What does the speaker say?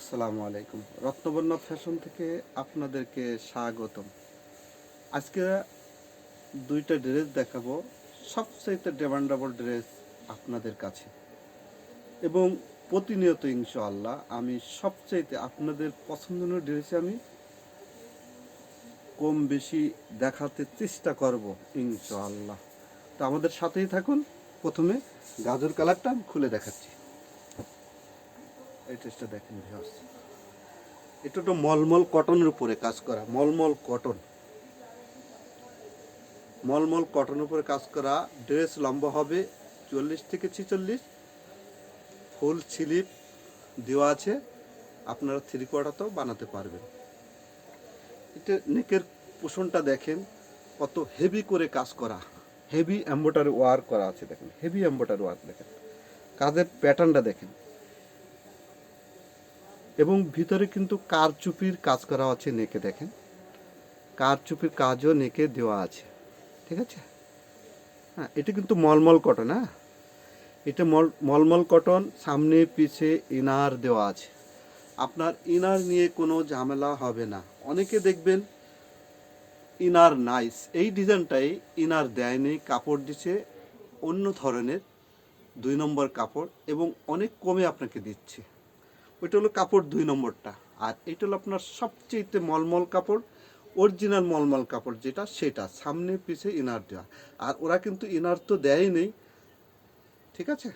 আসসালামু আলাইকুম। রত্নবর্ণ ফ্যাশন থেকে আপনাদেরকে স্বাগতম। আজকে দুইটা ড্রেস দেখাবো। সবচাইতে ডিমান্ডেবল ড্রেস আপনাদের কাছে। এবং প্রতিনিয়ত ইনশাআল্লাহ আমি সবচাইতে আপনাদের পছন্দনীয় ড্রেসে আমি কম বেশি দেখাতে চেষ্টা করব ইনশাআল্লাহ। তো আমাদের সাথেই থাকুন। প্রথমে গাজর কালারটা আমি খুলে দেখাচ্ছি। এই ড্রেসটা দেখেন এটা তো মলমল কটনের উপরে কাজ করা, মলমল কটন মলমল কটনের উপরে কাজ করা ড্রেস লম্বা হবে চল্লিশ থেকে ছিচল্লিশ, ফুল স্লিপ দেওয়া আছে, আপনারা থ্রি কোয়ার্টারতেও বানাতে পারবেন। এটা নেকের পোষণটা দেখেন, কত হেভি করে কাজ করা। হেভি এম্বোটারি ওয়ার্ক করা আছে দেখেন হেভি এম্বোটারি ওয়ার্ক দেখেন। কাজের প্যাটার্নটা দেখেন। এবং ভিতরে কিন্তু কারচুপির কাজ করা আছে নেকে, দেখেন। কারচুপির কাজও নেকে দেওয়া আছে, ঠিক আছে? হ্যাঁ এটা কিন্তু মলমল কটন হ্যাঁ? এটা মল, মলমল কটন, সামনে পিছে ইনার দেওয়া আছে। আপনার ইনার নিয়ে কোনো ঝামেলা হবে না। অনেকে দেখবেন ইনার নাইস, এই ডিজাইনটাই ইনার দেয়নি, কাপড় দিচ্ছে অন্য ধরনের, দুই নম্বর কাপড়, এবং অনেক কমে আপনাকে দিচ্ছে। ওইটা হলো কাপড় দুই নম্বরটা। আর এটা হলো আপনার সবচেয়ে মলমল কাপড় অরিজিনাল মলমল কাপড় যেটা, সেটা সামনে, পিছে ইনার দেওয়া। আর ওরা কিন্তু ইনার তো দেয়ই নেই। ঠিক আছে?